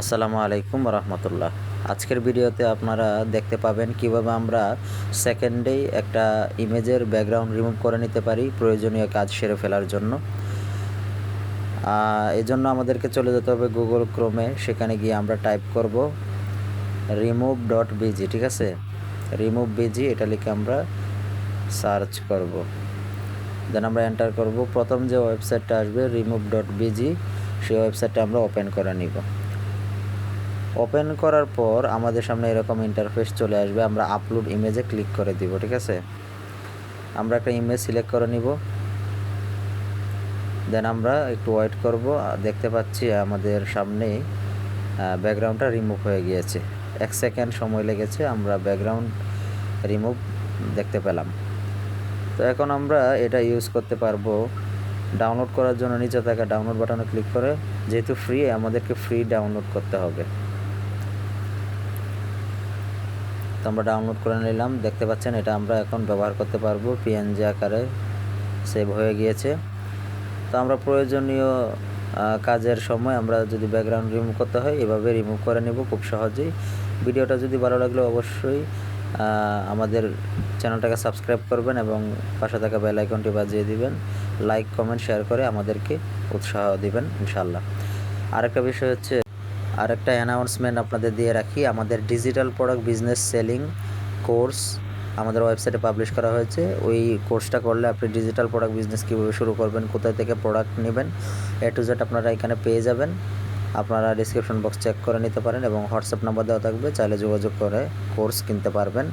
আসসালামু আলাইকুম রহমতুল্লাহ। আজকের ভিডিওতে আপনারা দেখতে পাবেন কীভাবে আমরা সেকেন্ডেই একটা ইমেজের ব্যাকগ্রাউন্ড রিমুভ করে নিতে পারি প্রয়োজনীয় কাজ সেরে ফেলার জন্য। এই জন্য আমাদেরকে চলে যেতে হবে গুগল ক্রোমে সেখানে গিয়ে আমরা টাইপ করব রিমুভ ডট বিজি ঠিক আছে? রিমুভ বিজি এটা লিখে আমরা সার্চ করব। দেন আমরা এন্টার করব। প্রথম যে ওয়েবসাইটটা আসবে রিমুভ ডট বিজি সেই ওয়েবসাইটটা আমরা ওপেন করে নিব। ওপেন করার পর আমাদের সামনে এরকম ইন্টারফেস চলে আসবে। আমরা আপলোড ইমেজে ক্লিক করে দিব, ঠিক আছে? আমরা একটা ইমেজ সিলেক্ট করে নিব। দেন আমরা একটু ওয়েট করব। দেখতে পাচ্ছি আমাদের সামনে ব্যাকগ্রাউন্ডটা রিমুভ হয়ে গিয়েছে। এক সেকেন্ড সময় লেগেছে, আমরা ব্যাকগ্রাউন্ড রিমুভ দেখতে পেলাম। তো এখন আমরা এটা ইউজ করতে পারব। ডাউনলোড করার জন্য নিচে থাকা ডাউনলোড বাটনে ক্লিক করে। যেহেতু ফ্রি আমাদেরকে ফ্রি ডাউনলোড করতে হবে। তো আমরা ডাউনলোড করে নিলাম। দেখতে পাচ্ছেন, এটা আমরা এখন ব্যবহার করতে পারব পিএনজি আকারে। সেভ হয়ে গিয়েছে। তো আমরা প্রয়োজনীয় কাজের সময় আমরা যদি ব্যাকগ্রাউন্ড রিমুভ করতে হয়, এভাবে রিমুভ করে নেব খুব সহজেই। ভিডিওটা যদি ভালো লাগলে অবশ্যই আমাদের চ্যানেলটাকে সাবস্ক্রাইব করবেন এবং পাশে থাকা বেল আইকনটি বাজিয়ে দিবেন। লাইক কমেন্ট শেয়ার করে আমাদেরকে উৎসাহ দিবেন ইনশাল্লাহ আরেকটা বিষয় হচ্ছে আরেকটা অ্যানাউন্সমেন্ট আপনাদের দিয়ে রাখি। আমাদের digital product business selling course আমাদের ওয়েবসাইটে পাবলিশ করা হয়েছে। ওই কোর্সটা করলে আপনি ডিজিটাল প্রোডাক্ট বিজনেস কীভাবে শুরু করবেন, কোথায় থেকে প্রোডাক্ট নেবেন এ টু জেড আপনারা এখানে পেয়ে যাবেন। আপনারা ডিসক্রিপশন বক্স চেক করে নিতে পারেন এবং হোয়াটসঅ্যাপ নাম্বার দেওয়া থাকবে, চাইলে যোগাযোগ করে কোর্স কিনতে পারবেন।